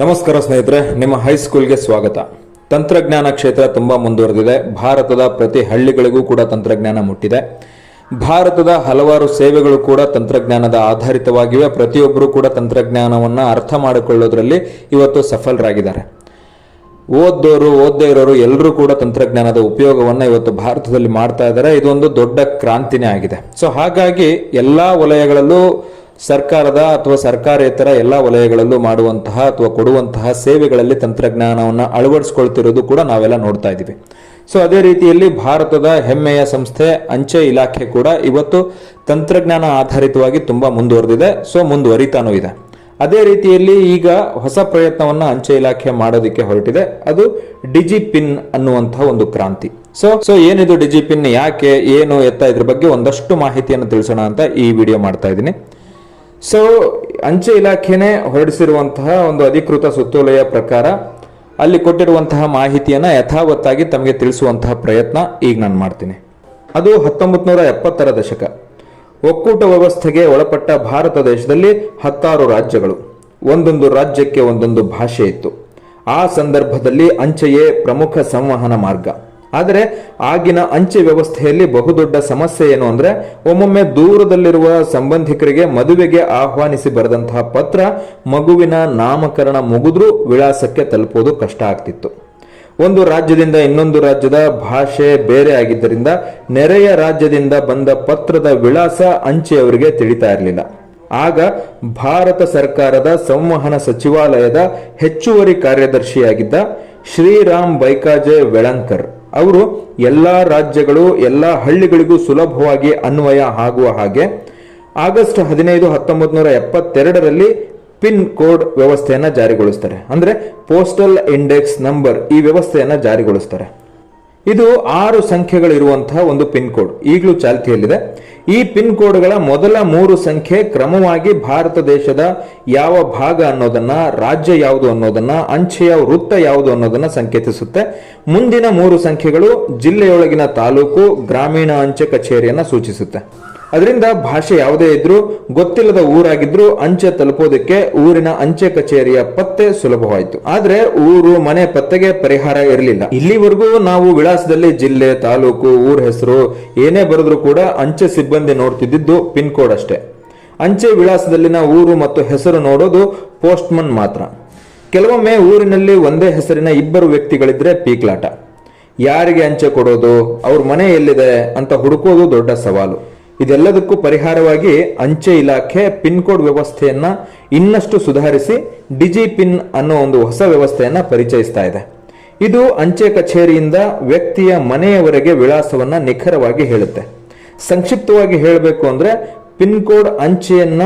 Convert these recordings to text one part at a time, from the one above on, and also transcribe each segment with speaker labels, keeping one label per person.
Speaker 1: ನಮಸ್ಕಾರ ಸ್ನೇಹಿತರೆ, ನಿಮ್ಮ ಹೈಸ್ಕೂಲ್ಗೆ ಸ್ವಾಗತ. ತಂತ್ರಜ್ಞಾನ ಕ್ಷೇತ್ರ ತುಂಬ ಮುಂದುವರೆದಿದೆ. ಭಾರತದ ಪ್ರತಿ ಹಳ್ಳಿಗಳಿಗೂ ಕೂಡ ತಂತ್ರಜ್ಞಾನ ಮುಟ್ಟಿದೆ. ಭಾರತದ ಹಲವಾರು ಸೇವೆಗಳು ಕೂಡ ತಂತ್ರಜ್ಞಾನದ ಆಧಾರಿತವಾಗಿವೆ. ಪ್ರತಿಯೊಬ್ಬರು ಕೂಡ ತಂತ್ರಜ್ಞಾನವನ್ನು ಅರ್ಥ ಮಾಡಿಕೊಳ್ಳೋದ್ರಲ್ಲಿ ಇವತ್ತು ಸಫಲರಾಗಿದ್ದಾರೆ. ಓದ್ದೋರು, ಓದ್ದೇ ಇರೋರು ಎಲ್ಲರೂ ಕೂಡ ತಂತ್ರಜ್ಞಾನದ ಉಪಯೋಗವನ್ನು ಇವತ್ತು ಭಾರತದಲ್ಲಿ ಮಾಡ್ತಾ ಇದ್ದಾರೆ. ಇದೊಂದು ದೊಡ್ಡ ಕ್ರಾಂತಿನೇ ಆಗಿದೆ. ಸೊ ಹಾಗಾಗಿ ಎಲ್ಲ ವಲಯಗಳಲ್ಲೂ ಸರ್ಕಾರದ ಅಥವಾ ಸರ್ಕಾರೇತರ ಎಲ್ಲ ವಲಯಗಳಲ್ಲೂ ಮಾಡುವಂತಹ ಅಥವಾ ಕೊಡುವಂತಹ ಸೇವೆಗಳಲ್ಲಿ ತಂತ್ರಜ್ಞಾನವನ್ನು ಅಳವಡಿಸ್ಕೊಳ್ತಿರೋದು ಕೂಡ ನಾವೆಲ್ಲ ನೋಡ್ತಾ ಇದ್ದೀವಿ. ಸೊ ಅದೇ ರೀತಿಯಲ್ಲಿ ಭಾರತದ ಹೆಮ್ಮೆಯ ಸಂಸ್ಥೆ ಅಂಚೆ ಇಲಾಖೆ ಕೂಡ ಇವತ್ತು ತಂತ್ರಜ್ಞಾನ ಆಧಾರಿತವಾಗಿ ತುಂಬ ಮುಂದುವರೆದಿದೆ. ಸೊ ಮುಂದುವರಿತಾನೂ ಇದೆ. ಅದೇ ರೀತಿಯಲ್ಲಿ ಈಗ ಹೊಸ ಪ್ರಯತ್ನವನ್ನು ಅಂಚೆ ಇಲಾಖೆ ಮಾಡೋದಕ್ಕೆ ಹೊರಟಿದೆ. ಅದು ಡಿಜಿ ಪಿನ್ ಅನ್ನುವಂತಹ ಒಂದು ಕ್ರಾಂತಿ. ಸೊ ಸೊ ಏನಿದು ಡಿಜಿ ಪಿನ್ ಯಾಕೆ, ಏನು ಎತ್ತ ಇದ್ರ ಬಗ್ಗೆ ಒಂದಷ್ಟು ಮಾಹಿತಿಯನ್ನು ತಿಳಿಸೋಣ ಅಂತ ಈ ವಿಡಿಯೋ ಮಾಡ್ತಾ ಇದ್ದೀನಿ. ಸೊ ಅಂಚೆ ಇಲಾಖೆನೇ ಹೊರಡಿಸಿರುವಂತಹ ಒಂದು ಅಧಿಕೃತ ಸುತ್ತೋಲೆಯ ಪ್ರಕಾರ ಅಲ್ಲಿ ಕೊಟ್ಟಿರುವಂತಹ ಮಾಹಿತಿಯನ್ನ ಯಥಾವತ್ತಾಗಿ ತಮಗೆ ತಿಳಿಸುವಂತಹ ಪ್ರಯತ್ನ ಈಗ ನಾನು ಮಾಡ್ತೀನಿ. ಅದು ಹತ್ತೊಂಬತ್ತು ನೂರ ಎಪ್ಪತ್ತರ ದಶಕ. ಒಕ್ಕೂಟ ವ್ಯವಸ್ಥೆಗೆ ಒಳಪಟ್ಟ ಭಾರತ ದೇಶದಲ್ಲಿ ಹತ್ತಾರು ರಾಜ್ಯಗಳು. ಒಂದೊಂದು ರಾಜ್ಯಕ್ಕೆ ಒಂದೊಂದು ಭಾಷೆ ಇತ್ತು. ಆ ಸಂದರ್ಭದಲ್ಲಿ ಅಂಚೆಯೇ ಪ್ರಮುಖ ಸಂವಹನ ಮಾರ್ಗ. ಆದರೆ ಆಗಿನ ಅಂಚೆ ವ್ಯವಸ್ಥೆಯಲ್ಲಿ ಬಹುದೊಡ್ಡ ಸಮಸ್ಯೆ ಏನು ಅಂದ್ರೆ ಒಮ್ಮೊಮ್ಮೆ ದೂರದಲ್ಲಿರುವ ಸಂಬಂಧಿಕರಿಗೆ ಮದುವೆಗೆ ಆಹ್ವಾನಿಸಿ ಬರೆದಂತಹ ಪತ್ರ ಮಗುವಿನ ನಾಮಕರಣ ಮುಗಿದ್ರೂ ವಿಳಾಸಕ್ಕೆ ತಲುಪೋದು ಕಷ್ಟ ಆಗ್ತಿತ್ತು. ಒಂದು ರಾಜ್ಯದಿಂದ ಇನ್ನೊಂದು ರಾಜ್ಯದ ಭಾಷೆ ಬೇರೆ ಆಗಿದ್ದರಿಂದ ನೆರೆಯ ರಾಜ್ಯದಿಂದ ಬಂದ ಪತ್ರದ ವಿಳಾಸ ಅಂಚೆಯವರಿಗೆ ತಿಳಿತಾ ಇರಲಿಲ್ಲ. ಆಗ ಭಾರತ ಸರ್ಕಾರದ ಸಂವಹನ ಸಚಿವಾಲಯದ ಹೆಚ್ಚುವರಿ ಕಾರ್ಯದರ್ಶಿಯಾಗಿದ್ದ ಶ್ರೀರಾಮ್ ಬೈಕಾಜೆ ವೆಳಂಕರ್ ಅವರು ಎಲ್ಲ ರಾಜ್ಯಗಳು, ಎಲ್ಲಾ ಹಳ್ಳಿಗಳಿಗೂ ಸುಲಭವಾಗಿ ಅನ್ವಯ ಆಗುವ ಹಾಗೆ ಆಗಸ್ಟ್ ಹದಿನೈದು ಹತ್ತೊಂಬತ್ತು ನೂರ ಎಪ್ಪತ್ತೆರಡರಲ್ಲಿ ಪಿನ್ ಕೋಡ್ ವ್ಯವಸ್ಥೆಯನ್ನ ಜಾರಿಗೊಳಿಸ್ತಾರೆ. ಅಂದ್ರೆ ಪೋಸ್ಟಲ್ ಇಂಡೆಕ್ಸ್ ನಂಬರ್ ಈ ವ್ಯವಸ್ಥೆಯನ್ನ ಜಾರಿಗೊಳಿಸ್ತಾರೆ. ಇದು ಆರು ಸಂಖ್ಯೆಗಳಿರುವಂತಹ ಒಂದು ಪಿನ್ ಕೋಡ್. ಈಗಲೂ ಚಾಲ್ತಿಯಲ್ಲಿದೆ. ಈ ಪಿನ್ ಕೋಡ್ಗಳ ಮೊದಲ ಮೂರು ಸಂಖ್ಯೆ ಕ್ರಮವಾಗಿ ಭಾರತ ದೇಶದ ಯಾವ ಭಾಗ ಅನ್ನೋದನ್ನ, ರಾಜ್ಯ ಯಾವುದು ಅನ್ನೋದನ್ನ, ಅಂಚೆಯ ವೃತ್ತ ಯಾವುದು ಅನ್ನೋದನ್ನ ಸಂಕೇತಿಸುತ್ತೆ. ಮುಂದಿನ ಮೂರು ಸಂಖ್ಯೆಗಳು ಜಿಲ್ಲೆಯೊಳಗಿನ ತಾಲೂಕು, ಗ್ರಾಮೀಣ ಅಂಚೆ ಕಚೇರಿಯನ್ನ ಸೂಚಿಸುತ್ತೆ. ಅದರಿಂದ ಭಾಷೆ ಯಾವುದೇ ಇದ್ರೂ, ಗೊತ್ತಿಲ್ಲದ ಊರಾಗಿದ್ರೂ ಅಂಚೆ ತಲುಪೋದಕ್ಕೆ ಊರಿನ ಅಂಚೆ ಕಚೇರಿಯ ಪತ್ತೆ ಸುಲಭವಾಯಿತು. ಆದ್ರೆ ಊರು ಮನೆ ಪತ್ತೆಗೆ ಪರಿಹಾರ ಇರಲಿಲ್ಲ. ಇಲ್ಲಿವರೆಗೂ ನಾವು ವಿಳಾಸದಲ್ಲಿ ಜಿಲ್ಲೆ, ತಾಲೂಕು, ಊರ ಹೆಸರು ಏನೇ ಬರೆದ್ರೂ ಕೂಡ ಅಂಚೆ ಸಿಬ್ಬಂದಿ ನೋಡ್ತಿದ್ದಿದ್ದು ಪಿನ್ ಕೋಡ್ ಅಷ್ಟೇ. ಅಂಚೆ ವಿಳಾಸದಲ್ಲಿನ ಊರು ಮತ್ತು ಹೆಸರು ನೋಡೋದು ಪೋಸ್ಟ್ಮನ್ ಮಾತ್ರ. ಕೆಲವೊಮ್ಮೆ ಊರಿನಲ್ಲಿ ಒಂದೇ ಹೆಸರಿನ ಇಬ್ಬರು ವ್ಯಕ್ತಿಗಳಿದ್ರೆ ಪೀಕ್ಲಾಟ. ಯಾರಿಗೆ ಅಂಚೆ ಕೊಡೋದು, ಅವ್ರ ಮನೆ ಎಲ್ಲಿದೆ ಅಂತ ಹುಡುಕೋದು ದೊಡ್ಡ ಸವಾಲು. ಇದೆಲ್ಲದಕ್ಕೂ ಪರಿಹಾರವಾಗಿ ಅಂಚೆ ಇಲಾಖೆ ಪಿನ್ ಕೋಡ್ ವ್ಯವಸ್ಥೆಯನ್ನ ಇನ್ನಷ್ಟು ಸುಧಾರಿಸಿ ಡಿಜಿ ಪಿನ್ ಅನ್ನೋ ಒಂದು ಹೊಸ ವ್ಯವಸ್ಥೆಯನ್ನ ಪರಿಚಯಿಸ್ತಾ ಇದೆ. ಇದು ಅಂಚೆ ಕಚೇರಿಯಿಂದ ವ್ಯಕ್ತಿಯ ಮನೆಯವರೆಗೆ ವಿಳಾಸವನ್ನ ನಿಖರವಾಗಿ ಹೇಳುತ್ತೆ. ಸಂಕ್ಷಿಪ್ತವಾಗಿ ಹೇಳಬೇಕು ಅಂದ್ರೆ ಪಿನ್ ಕೋಡ್ ಅಂಚೆಯನ್ನ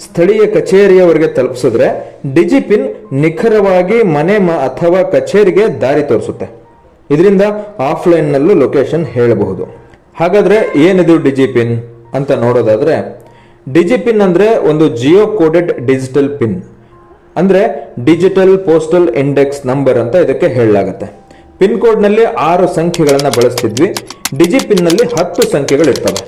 Speaker 1: ಸ್ಥಳೀಯ ಕಚೇರಿಯವರೆಗೆ ತಲುಪಿಸಿದ್ರೆ ಡಿಜಿ ಪಿನ್ ನಿಖರವಾಗಿ ಮನೆ ಅಥವಾ ಕಚೇರಿಗೆ ದಾರಿ ತೋರಿಸುತ್ತೆ. ಇದರಿಂದ ಆಫ್ಲೈನ್ ನಲ್ಲೂ ಲೊಕೇಶನ್ ಹೇಳಬಹುದು. ಹಾಗಾದ್ರೆ ಏನಿದು ಡಿಜಿ ಪಿನ್? ಅಂತ ನೋಡೋದಾದ್ರೆ ಡಿಜಿ ಪಿನ್ ಅಂದ್ರೆ ಒಂದು ಜಿಯೋ ಕೋಡೆಡ್ ಡಿಜಿಟಲ್ ಪಿನ್. ಅಂದ್ರೆ ಡಿಜಿಟಲ್ ಪೋಸ್ಟಲ್ ಇಂಡೆಕ್ಸ್ ನಂಬರ್ ಅಂತ ಇದಕ್ಕೆ ಹೇಳಲಾಗುತ್ತೆ. ಪಿನ್ ಕೋಡ್ನಲ್ಲಿ ಆರು ಸಂಖ್ಯೆಗಳನ್ನು ಬಳಸ್ತಿದ್ವಿ. ಡಿಜಿ ಪಿನ್ನಲ್ಲಿ ಹತ್ತು ಸಂಖ್ಯೆಗಳಿರ್ತವೆ.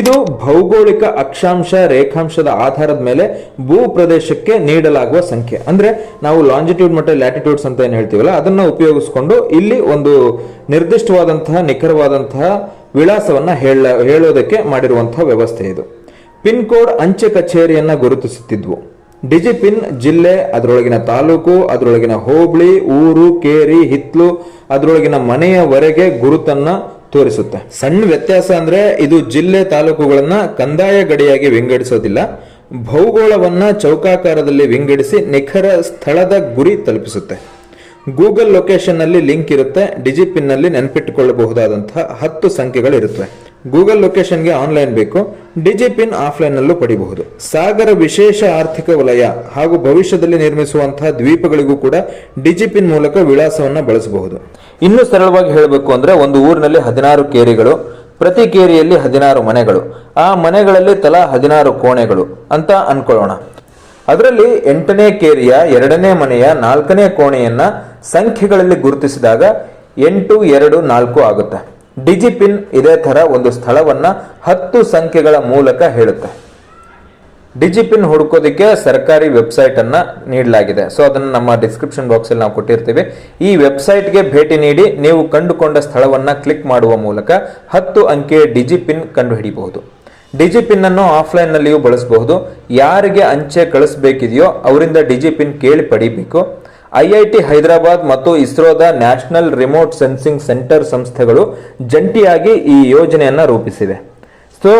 Speaker 1: ಇದು ಭೌಗೋಳಿಕ ಅಕ್ಷಾಂಶ, ರೇಖಾಂಶದ ಆಧಾರದ ಮೇಲೆ ಭೂ ಪ್ರದೇಶಕ್ಕೆ ನೀಡಲಾಗುವ ಸಂಖ್ಯೆ. ಅಂದ್ರೆ ನಾವು ಲಾಂಜಿಟ್ಯೂಡ್ ಮತ್ತು ಲ್ಯಾಟಿಟ್ಯೂಡ್ಸ್ ಅಂತ ಏನು ಹೇಳ್ತೀವಲ್ಲ, ಅದನ್ನ ಉಪಯೋಗಿಸ್ಕೊಂಡು ಇಲ್ಲಿ ಒಂದು ನಿರ್ದಿಷ್ಟವಾದಂತಹ ನಿಖರವಾದಂತಹ ವಿಳಾಸವನ್ನ ಹೇಳ, ಹೇಳೋದಕ್ಕೆ ಮಾಡಿರುವಂತಹ ವ್ಯವಸ್ಥೆ ಇದು. ಪಿನ್ ಕೋಡ್ ಅಂಚೆ ಕಚೇರಿಯನ್ನ ಗುರುತಿಸುತ್ತಿದ್ವು. ಡಿಜಿ ಪಿನ್ ಜಿಲ್ಲೆ, ಅದರೊಳಗಿನ ತಾಲೂಕು, ಅದರೊಳಗಿನ ಹೋಬಳಿ, ಊರು, ಕೇರಿ, ಹಿತ್ಲು, ಅದರೊಳಗಿನ ಮನೆಯವರೆಗೆ ಗುರುತನ್ನ ತೋರಿಸುತ್ತೆ. ಸಣ್ಣ ವ್ಯತ್ಯಾಸ ಅಂದ್ರೆ ಇದು ಜಿಲ್ಲೆ ತಾಲೂಕುಗಳನ್ನ ಕಂದಾಯ ಗಡಿಯಾಗಿ ವಿಂಗಡಿಸೋದಿಲ್ಲ. ಭೌಗೋಳವನ್ನ ಚೌಕಾಕಾರದಲ್ಲಿ ವಿಂಗಡಿಸಿ ನಿಖರ ಸ್ಥಳದ ಗುರಿ ತಲುಪಿಸುತ್ತೆ. ಗೂಗಲ್ ಲೊಕೇಶನ್ನಲ್ಲಿ ಲಿಂಕ್ ಇರುತ್ತೆ ಡಿಜಿಪಿನ್ನಲ್ಲಿ ಪಿನ್ನಲ್ಲಿ ನೆನಪಿಟ್ಟುಕೊಳ್ಳಬಹುದಾದಂತಹ ಹತ್ತು ಸಂಖ್ಯೆಗಳಿರುತ್ತವೆ. ಗೂಗಲ್ ಲೊಕೇಶನ್ಗೆ ಆನ್ಲೈನ್ ಬೇಕು ಡಿಜಿಪಿನ್ ಆಫ್ಲೈನ್ನಲ್ಲೂ ಆಫ್ಲೈನ್ ನಲ್ಲೂ ಪಡಿಬಹುದು. ಸಾಗರ ವಿಶೇಷ ಆರ್ಥಿಕ ವಲಯ ಹಾಗೂ ಭವಿಷ್ಯದಲ್ಲಿ ನಿರ್ಮಿಸುವಂತಹ ದ್ವೀಪಗಳಿಗೂ ಕೂಡ ಡಿಜಿಪಿನ್ ಮೂಲಕ ವಿಳಾಸವನ್ನ ಬಳಸಬಹುದು. ಇನ್ನೂ ಸರಳವಾಗಿ ಹೇಳಬೇಕು ಅಂದ್ರೆ ಒಂದು ಊರಿನಲ್ಲಿ ಹದಿನಾರು ಕೇರಿಗಳು, ಪ್ರತಿ ಕೇರಿಯಲ್ಲಿ ಹದಿನಾರು ಮನೆಗಳು. ಆ ಮನೆಗಳಲ್ಲಿ ತಲಾ ಹದಿನಾರು ಕೋಣೆಗಳು ಅಂತ ಅನ್ಕೊಳ್ಳೋಣ. ಅದರಲ್ಲಿ ಎಂಟನೇ ಕೇರಿಯ ಎರಡನೇ ಮನೆಯ ನಾಲ್ಕನೇ ಕೋಣೆಯನ್ನ ಸಂಖ್ಯೆಗಳಲ್ಲಿ ಗುರುತಿಸಿದಾಗ ಎಂಟು, ಎರಡು, ನಾಲ್ಕು ಆಗುತ್ತೆ. ಡಿಜಿಪಿನ್ ಇದೇ ಥರ ಒಂದು ಸ್ಥಳವನ್ನ ಹತ್ತು ಸಂಖ್ಯೆಗಳ ಮೂಲಕ ಹೇಳುತ್ತೆ. ಡಿಜಿಪಿನ್ ಹುಡುಕೋದಕ್ಕೆ ಸರ್ಕಾರಿ ವೆಬ್ಸೈಟ್ ಅನ್ನ ನೀಡಲಾಗಿದೆ. ಸೊ ಅದನ್ನು ನಮ್ಮ ಡಿಸ್ಕ್ರಿಪ್ಷನ್ ಬಾಕ್ಸ್ ಅಲ್ಲಿ ನಾವು ಕೊಟ್ಟಿರ್ತೀವಿ. ಈ ವೆಬ್ಸೈಟ್ಗೆ ಭೇಟಿ ನೀಡಿ ನೀವು ಕಂಡುಕೊಂಡ ಸ್ಥಳವನ್ನ ಕ್ಲಿಕ್ ಮಾಡುವ ಮೂಲಕ ಹತ್ತು ಅಂಕೆಯ ಡಿಜಿಪಿನ್ ಕಂಡುಹಿಡಿಯಬಹುದು ಡಿಜಿಪಿನ್ ಅನ್ನು ಆಫ್ಲೈನ್ ನಲ್ಲಿಯೂ ಬಳಸಬಹುದು. ಯಾರಿಗೆ ಅಂಚೆ ಕಳಿಸಬೇಕಿದೆಯೋ ಅವರಿಂದ ಡಿಜಿಪಿನ್ ಕೇಳಿ ಪಡಿಬೇಕು. ಐಐಟಿ ಹೈದರಾಬಾದ್ ಮತ್ತು ಇಸ್ರೋದ ನ್ಯಾಷನಲ್ ರಿಮೋಟ್ ಸೆನ್ಸಿಂಗ್ ಸೆಂಟರ್ ಸಂಸ್ಥೆಗಳು ಜಂಟಿಯಾಗಿ ಈ ಯೋಜನೆಯನ್ನ ರೂಪಿಸಿವೆ. ಸೊ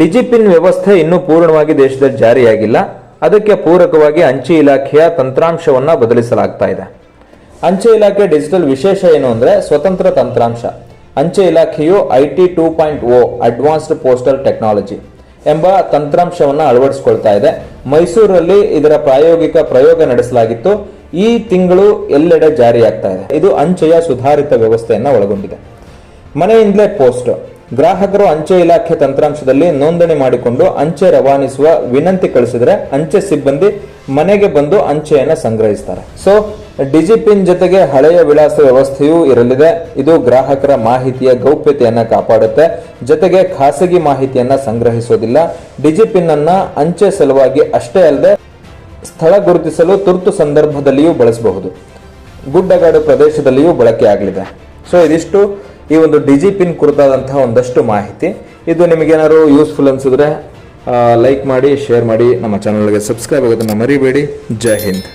Speaker 1: ಡಿಜಿಪಿನ್ ವ್ಯವಸ್ಥೆ ಇನ್ನೂ ಪೂರ್ಣವಾಗಿ ದೇಶದಲ್ಲಿ ಜಾರಿಯಾಗಿಲ್ಲ. ಅದಕ್ಕೆ ಪೂರಕವಾಗಿ ಅಂಚೆ ಇಲಾಖೆಯ ತಂತ್ರಾಂಶವನ್ನ ಬದಲಿಸಲಾಗ್ತಾ ಇದೆ. ಅಂಚೆ ಇಲಾಖೆ ಡಿಜಿಟಲ್ ವಿಶೇಷ ಏನು ಅಂದರೆ ಸ್ವತಂತ್ರ ತಂತ್ರಾಂಶ. ಅಂಚೆ ಇಲಾಖೆಯು I T two point O, advanced postal technology ಎಂಬ ತಂತ್ರಾಂಶವನ್ನು ಅಳವಡಿಸಿಕೊಳ್ತಾ ಇದೆ. ಮೈಸೂರಲ್ಲಿ ಇದರ ಪ್ರಾಯೋಗಿಕ ಪ್ರಯೋಗ ನಡೆಸಲಾಗಿತ್ತು. ಈ ತಿಂಗಳು ಎಲ್ಲೆಡೆ ಜಾರಿಯಾಗ್ತಾ ಇದೆ. ಇದು ಅಂಚೆಯ ಸುಧಾರಿತ ವ್ಯವಸ್ಥೆಯನ್ನು ಒಳಗೊಂಡಿದೆ. ಮನೆಯಿಂದಲೇ ಪೋಸ್ಟ್. ಗ್ರಾಹಕರು ಅಂಚೆ ಇಲಾಖೆ ತಂತ್ರಾಂಶದಲ್ಲಿ ನೋಂದಣಿ ಮಾಡಿಕೊಂಡು ಅಂಚೆ ರವಾನಿಸುವ ವಿನಂತಿ ಕಳಿಸಿದ್ರೆ ಅಂಚೆ ಸಿಬ್ಬಂದಿ ಮನೆಗೆ ಬಂದು ಅಂಚೆಯನ್ನು ಸಂಗ್ರಹಿಸ್ತಾರೆ. ಸೊ ಡಿಜಿಪಿನ್ ಜೊತೆಗೆ ಹಳೆಯ ವಿಳಾಸ ವ್ಯವಸ್ಥೆಯೂ ಇರಲಿದೆ. ಇದು ಗ್ರಾಹಕರ ಮಾಹಿತಿಯ ಗೌಪ್ಯತೆಯನ್ನು ಕಾಪಾಡುತ್ತೆ. ಜೊತೆಗೆ ಖಾಸಗಿ ಮಾಹಿತಿಯನ್ನ ಸಂಗ್ರಹಿಸೋದಿಲ್ಲ. ಡಿಜಿಪಿನ್ ಅನ್ನ ಅಂಚೆ ಸಲುವಾಗಿ ಅಷ್ಟೇ ಅಲ್ಲದೆ ಸ್ಥಳ ಗುರುತಿಸಲು ತುರ್ತು ಸಂದರ್ಭದಲ್ಲಿಯೂ ಬಳಸಬಹುದು. ಗುಡ್ಡಗಾಡು ಪ್ರದೇಶದಲ್ಲಿಯೂ ಬಳಕೆ ಆಗಲಿದೆ. ಸೊ ಇದಿಷ್ಟು ಈ ಒಂದು ಡಿಜಿಪಿನ್ ಕುರಿತಾದಂತಹ ಒಂದಷ್ಟು ಮಾಹಿತಿ. ಇದು ನಿಮಗೇನಾದ್ರು ಯೂಸ್ಫುಲ್ ಅನಿಸಿದ್ರೆ ಲೈಕ್ ಮಾಡಿ ಶೇರ್ ಮಾಡಿ ನಮ್ಮ ಚಾನಲ್ಗೆ ಸಬ್ಸ್ಕ್ರೈಬ್ ಆಗೋದನ್ನು ಮರಿಬೇಡಿ. ಜೈ ಹಿಂದ್.